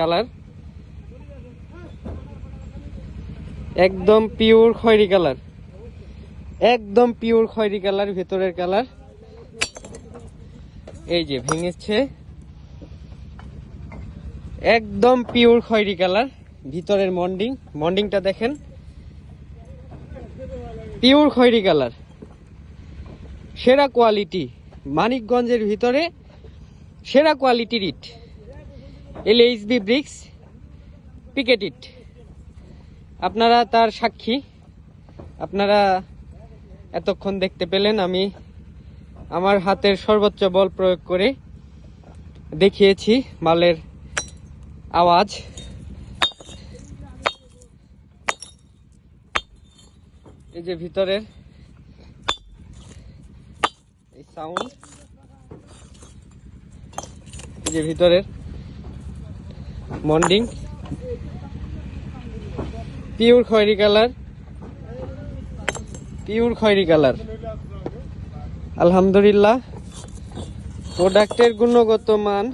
Colour. একদম pure খয়েরি colour. একদম পিওর খয়রি কালার, ভেতরের কালার। এই যে ভেঙেছে। একদম পিওর খয়েরি কালার, ভিতরের মন্ডিং। মন্ডিংটা দেখেন। পিওর খয়রি কালার। সেরা কোয়ালিটি। মানিকগঞ্জের ভিতরে সেরা কোয়ালিটির ইট। এল এইচবি ব্রিক্স পিকেট ইট আপনারা তার সাক্ষী। আপনারা এতক্ষণ দেখতে পেলেন আমি আমার হাতের সর্বোচ্চ বল প্রয়োগ করে দেখিয়েছি মালের আওয়াজ। এই যে ভিতরের এই সাউন্ড এই যে ভিতরের মন্ডিং। পিওর খয়েরি কালার। পিওর খয়েরি কালার। আলহামদুলিল্লাহ। প্রোডাক্টের গুণগত মান